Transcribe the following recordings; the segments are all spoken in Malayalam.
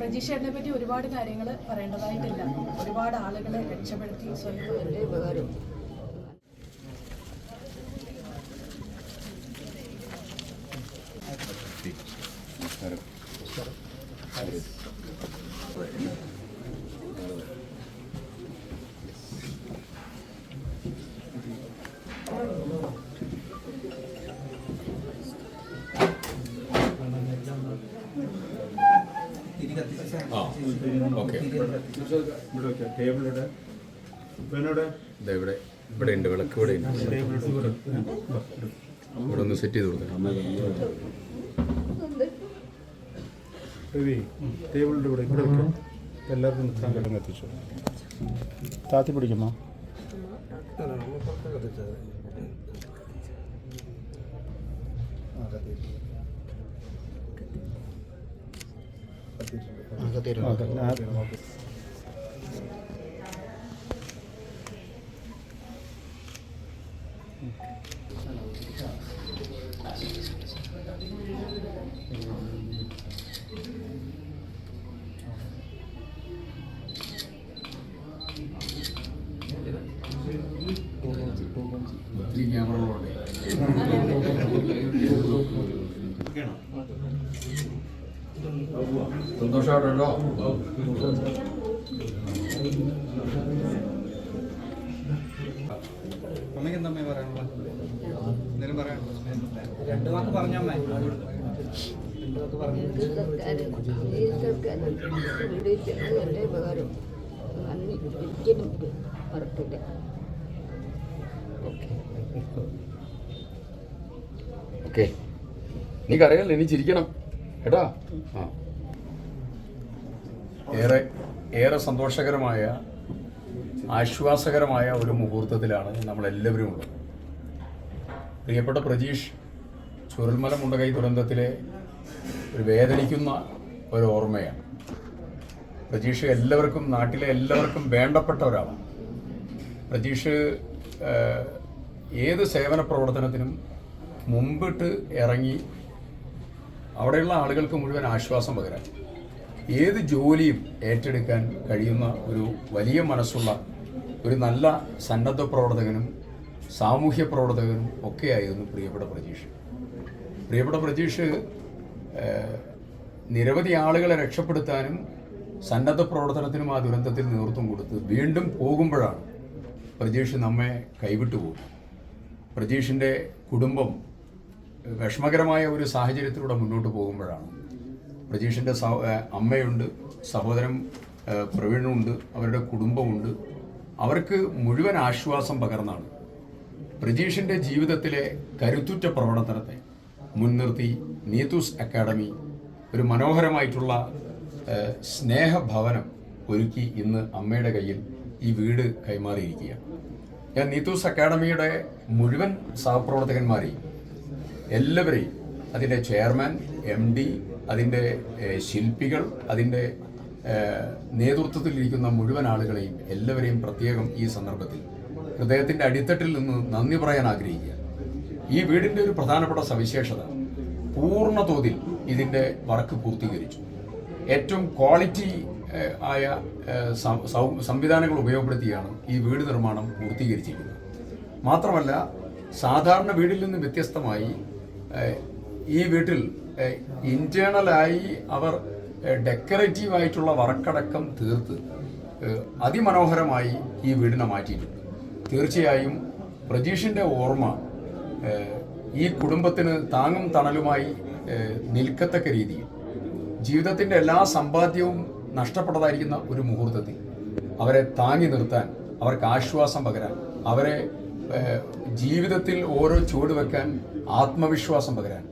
പ്രജീഷേട്ടനെ പറ്റി ഒരുപാട് കാര്യങ്ങൾ പറയേണ്ടതായിട്ടില്ല. ഒരുപാട് ആളുകളെ രക്ഷപ്പെടുത്തി സ്വയം ഓക്കെ ഇവിടെ. ഇവിടെ ഉണ്ട് വിളക്ക് ഇവിടെ ഉണ്ട്. ഇവിടെ ഒന്ന് സെറ്റ് ചെയ്ത് കൊടുക്കാം രവി ടേബിളിന്റെ ഇവിടെ ഇവിടെ എല്ലാവർക്കും നിൽക്കാൻ കിടന്ന് എത്തിച്ചു. താത്തി പിടിക്കുമോ? ഓക്കെ ഞാൻ- ഈ അമ്മയ്ക്ക് എന്താ പറയാനുള്ളത്? എന്തെങ്കിലും പറയാനുണ്ടോ? രണ്ട് വാക്ക് പറഞ്ഞു ഉപകാരം നന്ദി ഒരിക്കലും മറക്കില്ല ഓക്കെ. നീക്കറിയാലോ നീ കരയല്ലേ? നീ ചിരിക്കണം. കേട്ടാ ആ. ഏറെ ഏറെ സന്തോഷകരമായ ആശ്വാസകരമായ ഒരു മുഹൂർത്തത്തിലാണ് നമ്മളെല്ലാവരും ഉള്ളത്. പ്രിയപ്പെട്ട പ്രജീഷ് ചുരൽമല മുണ്ടകൈ ദുരന്തത്തിലെ ഒരു വേദനിക്കുന്ന ഒരു ഓർമ്മയാണ്. പ്രജീഷ് എല്ലാവർക്കും നാട്ടിലെ എല്ലാവർക്കും വേണ്ടപ്പെട്ട ഒരാളാണ്. പ്രജീഷ് ഏത് സേവന പ്രവർത്തനത്തിനും മുമ്പിട്ട് ഇറങ്ങി അവിടെയുള്ള ആളുകൾക്ക് മുഴുവൻ ആശ്വാസം പകരാൻ. ഏത് ജോലിയും ഏറ്റെടുക്കാൻ കഴിയുന്ന ഒരു വലിയ മനസ്സുള്ള ഒരു നല്ല സന്നദ്ധ പ്രവർത്തകനും സാമൂഹ്യ പ്രവർത്തകനും ഒക്കെയായിരുന്നു പ്രിയപ്പെട്ട പ്രജീഷ് പ്രിയപ്പെട്ട പ്രജീഷ് നിരവധി ആളുകളെ രക്ഷപ്പെടുത്താനും സന്നദ്ധ പ്രവർത്തനത്തിനും ആ ദുരന്തത്തിൽ നേതൃത്വം കൊടുത്ത് വീണ്ടും പോകുമ്പോഴാണ് പ്രജീഷ് നമ്മെ കൈവിട്ടു പോകും പ്രജീഷിന്റെ കുടുംബം വിഷമകരമായ ഒരു സാഹചര്യത്തിലൂടെ മുന്നോട്ട് പോകുമ്പോഴാണ് പ്രജീഷിന്റെ അമ്മയുണ്ട് സഹോദരൻ പ്രവീണുണ്ട് അവരുടെ കുടുംബമുണ്ട്. അവർക്ക് മുഴുവൻ ആശ്വാസം പകർന്നാണ്. പ്രജീഷിന്റെ ജീവിതത്തിലെ കരുത്തുറ്റ പ്രവർത്തനത്തെ മുൻനിർത്തി നീതുസ് അക്കാഡമി ഒരു മനോഹരമായിട്ടുള്ള സ്നേഹഭവനം ഒരുക്കി ഇന്ന് അമ്മയുടെ കയ്യിൽ ഈ വീട് കൈമാറിയിരിക്കുകയാണ്. ഞാൻ നീതുസ് അക്കാഡമിയുടെ മുഴുവൻ സഹപ്രവർത്തകന്മാരെയും എല്ലാവരെയും അതിന്റെ ചെയർമാൻ എം ഡി അതിന്റെ ശില്പികൾ അതിന്റെ നേതൃത്വത്തിലിരിക്കുന്ന മുഴുവൻ ആളുകളെയും എല്ലാവരെയും പ്രത്യേകം ഈ സന്ദർഭത്തിൽ ഹൃദയത്തിന്റെ അടിത്തട്ടിൽ നിന്ന് നന്ദി പറയാൻ ആഗ്രഹിക്കുക. ഈ വീടിന്റെ ഒരു പ്രധാനപ്പെട്ട സവിശേഷത പൂർണ തോതിൽ ഇതിന്റെ വർക്ക് പൂർത്തീകരിച്ചു. ഏറ്റവും ക്വാളിറ്റി ആയ സംവിധാനങ്ങൾ ഉപയോഗപ്പെടുത്തിയാണ് ഈ വീട് നിർമ്മാണം പൂർത്തീകരിച്ചിരിക്കുന്നത്. മാത്രമല്ല സാധാരണ വീടിൽ നിന്ന് വ്യത്യസ്തമായി ഈ വീട്ടിൽ ഇന്റേണലായി അവർ ഡെക്കറേറ്റീവ് ആയിട്ടുള്ള വർക്കടക്കം തീർത്ത് അതിമനോഹരമായി ഈ വീടിനെ മാറ്റിയിട്ടുണ്ട്. തീർച്ചയായും പ്രജീഷിന്റെ ഓർമ്മ ഈ കുടുംബത്തിന് താങ്ങും തണലുമായി നിൽക്കത്തക്ക രീതിയിൽ ജീവിതത്തിന്റെ എല്ലാ സമ്പാദ്യവും നഷ്ടപ്പെട്ടതായിരിക്കുന്ന ഒരു മുഹൂർത്തത്തിൽ അവരെ താങ്ങി നിർത്താൻ അവർക്ക് ആശ്വാസം പകരാൻ അവരെ ജീവിതത്തിൽ ഓരോ ചുവട് വെക്കാൻ ആത്മവിശ്വാസം പകരാൻ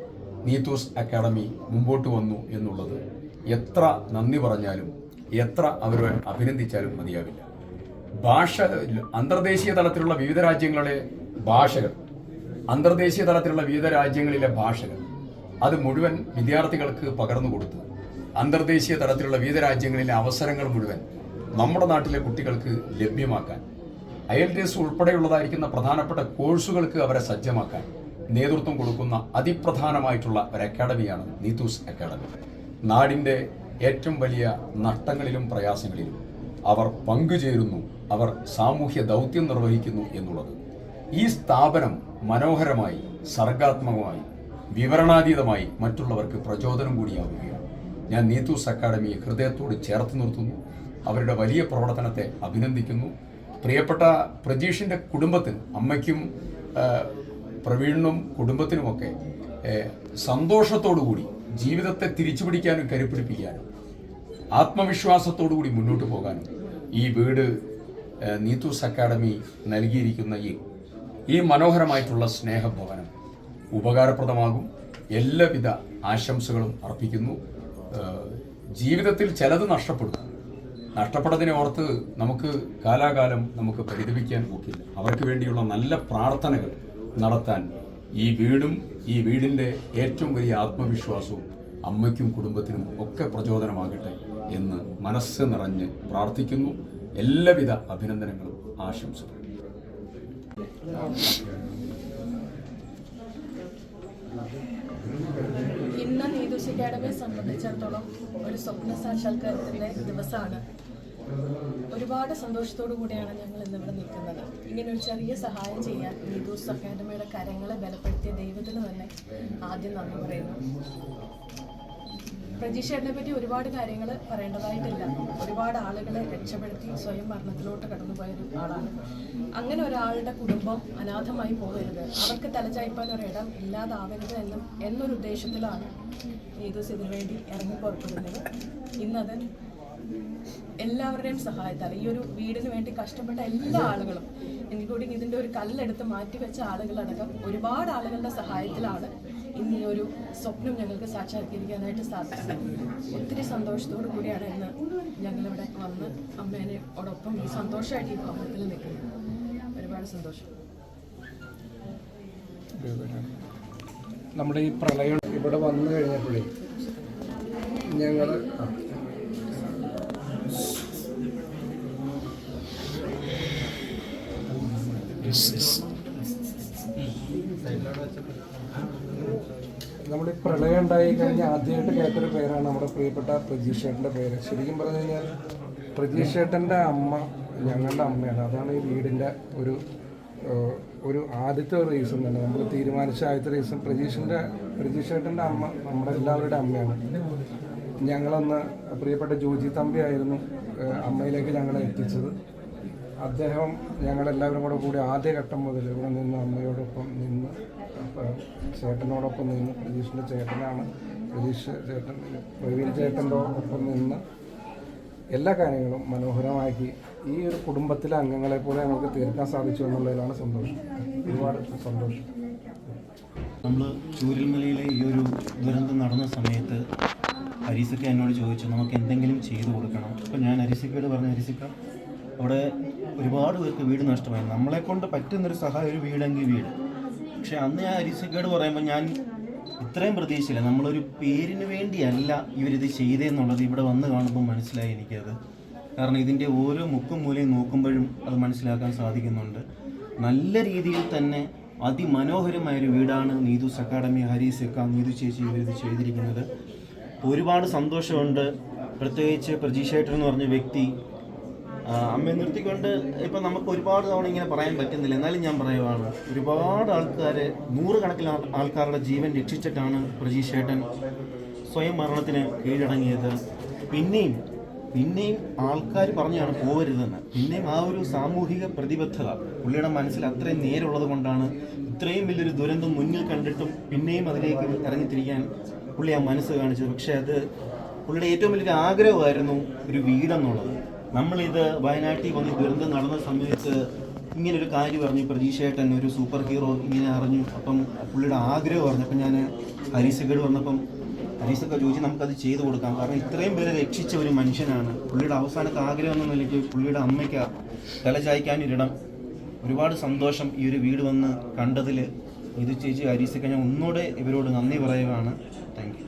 നീത്തൂസ് അക്കാഡമി മുമ്പോട്ട് വന്നു എന്നുള്ളത് എത്ര നന്ദി പറഞ്ഞാലും എത്ര അവരെ അഭിനന്ദിച്ചാലും മതിയാവില്ല. ഭാഷ അന്തർദേശീയ തലത്തിലുള്ള വിവിധ രാജ്യങ്ങളിലെ ഭാഷകൾ അന്തർദേശീയ തലത്തിലുള്ള വിവിധ രാജ്യങ്ങളിലെ ഭാഷകൾ അത് മുഴുവൻ വിദ്യാർത്ഥികൾക്ക് പകർന്നു കൊടുത്തു അന്തർദേശീയ തലത്തിലുള്ള വിവിധ രാജ്യങ്ങളിലെ അവസരങ്ങൾ മുഴുവൻ നമ്മുടെ നാട്ടിലെ കുട്ടികൾക്ക് ലഭ്യമാക്കാൻ ഐ എൽ എസ് ഉൾപ്പെടെയുള്ളതായിരിക്കുന്ന പ്രധാനപ്പെട്ട കോഴ്സുകൾക്ക് അവരെ സജ്ജമാക്കാൻ നേതൃത്വം കൊടുക്കുന്ന അതിപ്രധാനമായിട്ടുള്ള ഒരു അക്കാഡമിയാണ് നീതൂസ് അക്കാഡമി. നാടിന്റെ ഏറ്റവും വലിയ നഷ്ടങ്ങളിലും പ്രയാസങ്ങളിലും അവർ പങ്കുചേരുന്നു അവർ സാമൂഹ്യ ദൗത്യം നിർവഹിക്കുന്നു എന്നുള്ളത്. ഈ സ്ഥാപനം മനോഹരമായി സർഗാത്മകമായി വിവരണാതീതമായി മറ്റുള്ളവർക്ക് പ്രചോദനം കൂടിയാവുകയാണ്. ഞാൻ നീതൂസ് അക്കാഡമിയെ ഹൃദയത്തോട് ചേർത്ത് നിർത്തുന്നു അവരുടെ വലിയ പ്രവർത്തനത്തെ അഭിനന്ദിക്കുന്നു. പ്രിയപ്പെട്ട പ്രജീഷിന്റെ കുടുംബത്തിന് അമ്മയ്ക്കും പ്രവീണിനും കുടുംബത്തിനുമൊക്കെ സന്തോഷത്തോടുകൂടി ജീവിതത്തെ തിരിച്ചു പിടിക്കാനും കരുപ്പിടിപ്പിക്കാനും ആത്മവിശ്വാസത്തോടുകൂടി മുന്നോട്ട് പോകാനും ഈ വീട് നീത്തൂസ് അക്കാഡമി നൽകിയിരിക്കുന്ന ഈ ഈ മനോഹരമായിട്ടുള്ള സ്നേഹഭവനം ഉപകാരപ്രദമാകും. എല്ലാവിധ ആശംസകളും അർപ്പിക്കുന്നു. ജീവിതത്തിൽ ചിലത് നഷ്ടപ്പെടും. നഷ്ടപ്പെട്ടതിനെ ഓർത്ത് നമുക്ക് കാലാകാലം നമുക്ക് പരിതപിക്കാൻ ഒക്കില്ല അവർക്ക് വേണ്ടിയുള്ള നല്ല പ്രാർത്ഥനകൾ നടത്താൻ ഈ വീടും ഈ വീടിന്റെ ഏറ്റവും വലിയ ആത്മവിശ്വാസവും അമ്മയ്ക്കും കുടുംബത്തിനും ഒക്കെ പ്രചോദനമാകട്ടെ എന്ന് മനസ്സ് നിറഞ്ഞ് പ്രാർത്ഥിക്കുന്നു. എല്ലാവിധ അഭിനന്ദനങ്ങളും ആശംസകളും. ഇന്ന് നീതൂസ് അക്കാഡമിയെ സംബന്ധിച്ചിടത്തോളം ഒരു സ്വപ്ന സാക്ഷാത്കാരത്തിന്റെ ദിവസമാണ്. ഒരുപാട് സന്തോഷത്തോടു കൂടിയാണ് ഞങ്ങൾ ഇന്നിവിടെ നിൽക്കുന്നത്. ഇങ്ങനെ ഒരു ചെറിയ സഹായം ചെയ്യാൻ നീതൂസ് അക്കാദമിയുടെ കരങ്ങളെ ബലപ്പെടുത്തിയ ദൈവത്തിന് തന്നെ ആദ്യം നന്ദി പറയുന്നു. പ്രജീഷേട്ടനെ പറ്റി ഒരുപാട് കാര്യങ്ങൾ പറയേണ്ടതായിട്ടില്ല. ഒരുപാട് ആളുകളെ രക്ഷപ്പെടുത്തി സ്വയം മരണത്തിലോട്ട് കടന്നുപോയ ഒരു ആളാണ്. അങ്ങനെ ഒരാളുടെ കുടുംബം അനാഥമായി പോകരുത്. അവർക്ക് തലചായ്പാൻ ഒരിടം ഇല്ലാതാവരുത് എന്നും എന്നൊരു ഉദ്ദേശത്തിലാണ് നീതൂസ് ഇതിനുവേണ്ടി ഇറങ്ങി പുറപ്പെടുന്നത്. ഇന്നത് എല്ലാവരുടെയും സഹായത്താൽ ഈ ഒരു വീടിന് വേണ്ടി കഷ്ടപ്പെട്ട എല്ലാ ആളുകളും ഇൻക്ലൂഡിങ് ഇതിന്റെ ഒരു കല്ലെടുത്ത് മാറ്റിവെച്ച ആളുകളടക്കം ഒരുപാട് ആളുകളുടെ സഹായത്തിലാണ് ഇന്ന് ഈ ഒരു സ്വപ്നം ഞങ്ങൾക്ക് സാക്ഷാത്കരിക്കാനായിട്ട് സാധിച്ചത്. ഒത്തിരി സന്തോഷത്തോടു കൂടിയാണ് ഇന്ന് ഞങ്ങളിവിടെ വന്ന് അമ്മേനോടൊപ്പം ഈ സന്തോഷമായിട്ട് ഈ ഭവനത്തിൽ നിൽക്കുന്നത്. ഒരുപാട് സന്തോഷം. നമ്മുടെ ഈ പ്രളയം ഇവിടെ വന്നു കഴിഞ്ഞപ്പോഴേ ഞങ്ങൾ നമ്മുടെ പ്രളയം ഉണ്ടായി കഴിഞ്ഞ ആദ്യമായിട്ട് കേട്ടൊരു പേരാണ് നമ്മുടെ പ്രിയപ്പെട്ട പ്രജീഷേട്ടന്റെ പേര്. ശരിക്കും പറഞ്ഞു കഴിഞ്ഞാൽ പ്രജീഷേട്ടന്റെ അമ്മ ഞങ്ങളുടെ അമ്മയാണ്. അതാണ് ഈ വീടിന്റെ ഒരു ഒരു ആദ്യത്തെ റീസൺ തന്നെ. നമ്മൾ തീരുമാനിച്ച ആദ്യത്തെ റീസൺ പ്രജീഷിന്റെ പ്രജീഷേട്ടന്റെ അമ്മ നമ്മുടെ എല്ലാവരുടെ അമ്മയാണ്. ഞങ്ങളന്ന് പ്രിയപ്പെട്ട ജോജി തമ്പി ആയിരുന്നു അമ്മയിലേക്ക് ഞങ്ങളെ എത്തിച്ചത്. അദ്ദേഹം ഞങ്ങളെല്ലാവരും കൂടെ കൂടി ആദ്യഘട്ടം മുതൽ ഇവിടെ നിന്ന് അമ്മയോടൊപ്പം നിന്ന് ചേട്ടനോടൊപ്പം നിന്ന് പ്രതീഷിന്റെ ചേട്ടനാണ് പ്രതീഷ് ചേട്ടൻ പ്രവീൺ ചേട്ടന്റെ ഒപ്പം നിന്ന് എല്ലാ കാര്യങ്ങളും മനോഹരമാക്കി ഈ ഒരു കുടുംബത്തിലെ അംഗങ്ങളെ പോലെ ഞങ്ങൾക്ക് തീർക്കാൻ സാധിച്ചു എന്നുള്ളതിലാണ് സന്തോഷം. ഒരുപാട് സന്തോഷം. നമ്മൾ ചൂരൽമലയിലെ ഈ ഒരു ദുരന്തം നടന്ന സമയത്ത് അരിസക്ക എന്നോട് ചോദിച്ചു നമുക്ക് എന്തെങ്കിലും ചെയ്തു കൊടുക്കണം? അപ്പോൾ ഞാൻ അരിസക്കയോട് പറഞ്ഞ അരീസക്ക അവിടെ ഒരുപാട് പേർക്ക് വീട് നഷ്ടമായി. നമ്മളെ കൊണ്ട് പറ്റുന്നൊരു സഹായം ഒരു വീടെങ്കിൽ വീട്. പക്ഷെ അന്ന് ഞാൻ അരിസക്കേട് പറയുമ്പോൾ ഞാൻ ഇത്രയും പ്രതീക്ഷയില്ല. നമ്മളൊരു പേരിന് വേണ്ടിയല്ല ഇവരിത് ചെയ്തതെന്നുള്ളത് ഇവിടെ വന്ന് കാണുമ്പോൾ മനസ്സിലായി എനിക്കത്. കാരണം ഇതിന്റെ ഓരോ മുക്കും മൂലയും നോക്കുമ്പോഴും അത് മനസ്സിലാക്കാൻ സാധിക്കുന്നുണ്ട്. നല്ല രീതിയിൽ തന്നെ അതിമനോഹരമായൊരു വീടാണ് നീതുസ് അക്കാഡമി ഹരീസക്ക നീതു ചേച്ചി ഇവരിത് ചെയ്തിരിക്കുന്നത്. ഒരുപാട് സന്തോഷമുണ്ട്. പ്രത്യേകിച്ച് പ്രജീഷേട്ടൻ എന്ന് പറഞ്ഞ വ്യക്തി അമ്മയെ നിർത്തിക്കൊണ്ട് ഇപ്പം നമുക്ക് ഒരുപാട് തവണ ഇങ്ങനെ പറയാൻ പറ്റുന്നില്ല. എന്നാലും ഞാൻ പറയുവാണ് ഒരുപാട് ആൾക്കാർ നൂറുകണക്കിന് ആൾ- ആൾക്കാരുടെ ജീവൻ രക്ഷിച്ചിട്ടാണ് പ്രജീഷ് ചേട്ടൻ സ്വയം മരണത്തിന് കീഴടങ്ങിയത്. പിന്നെയും പിന്നെയും ആൾക്കാർ പറഞ്ഞാണ് പോകരുതെന്ന് പിന്നെയും ആ ഒരു സാമൂഹിക പ്രതിബദ്ധത പുള്ളിയുടെ മനസ്സിൽ അത്രയും നേരുള്ളത് കൊണ്ടാണ് ഇത്രയും വലിയൊരു ദുരന്തം മുന്നിൽ കണ്ടിട്ടും പിന്നെയും അതിലേക്ക് ഇറങ്ങിത്തിരിക്കാൻ പുള്ളി ആ മനസ്സ് കാണിച്ചത്. പക്ഷേ അത് പുള്ളിയുടെ ഏറ്റവും വലിയൊരു ആഗ്രഹമായിരുന്നു ഒരു വീടെന്നുള്ളത്. നമ്മളിത് വയനാട്ടിൽ വന്ന് ദുരന്തം നടന്ന സമയത്ത് ഇങ്ങനൊരു കാര്യം പറഞ്ഞു പ്രതീക്ഷയേട്ടൻ ഒരു സൂപ്പർ ഹീറോ ഇങ്ങനെ അറിഞ്ഞു അപ്പം പുള്ളിയുടെ ആഗ്രഹം പറഞ്ഞപ്പം ഞാൻ ഹരീസക്കേട് വന്നപ്പം ഹരീസൊക്കെ ചോദിച്ച് നമുക്കത് ചെയ്തു കൊടുക്കാം. കാരണം ഇത്രയും പേരെ രക്ഷിച്ച ഒരു മനുഷ്യനാണ്. പുള്ളിയുടെ അവസാനത്തെ ആഗ്രഹം എന്ന നിലയ്ക്ക് പുള്ളിയുടെ അമ്മയ്ക്ക് തലചായ്ക്കാനൊരിടം ഒരുപാട് സന്തോഷം ഈ ഒരു വീട് വന്ന് കണ്ടതിൽ ഇത് ചേച്ചി ഹരീസൊക്കെ ഞാൻ ഒന്നുകൂടെ ഇവരോട് നന്ദി പറയുകയാണ് താങ്ക്